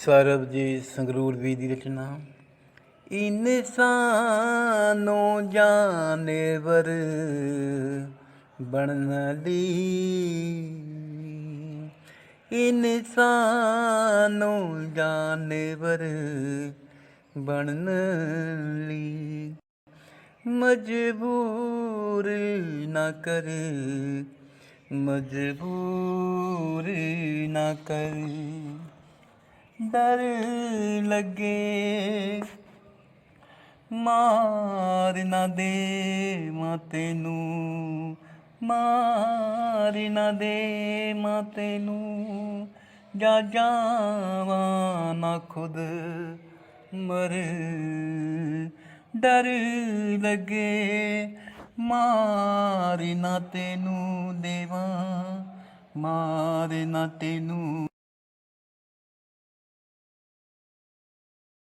ਸਰਬਜੀਤ ਸੰਗਰੂਰ ਵੀ ਦੀ ਰਚਨਾ। ਇਨਸਾਨੋ ਜਾਨਵਰ ਬਣਨ ਲਈ। ਇਨਸਾਨੋ ਜਾਨਵਰ ਬਣਨ ਲਈ। ਮਜਬੂਰ ਨਾ ਕਰ, ਮਜਬੂਰ ਨਾ ਕਰ। ਡਰ ਲੱਗੇ। ਮਾਰ ਨਾ ਦੇ ਮਾਂ ਤੈਨੂੰ ਮਾਰ ਨਾ ਦੇ ਮਾਂ ਤੈਨੂੰ ਜਾ ਜਾਵਾਂ ਨਾ ਖੁਦ ਮਰ। ਡਰ ਲੱਗੇ, ਮਾਰ ਨਾ ਤੈਨੂੰ ਦੇਵਾਂ, ਮਾਰ ਨਾ ਤੈਨੂੰ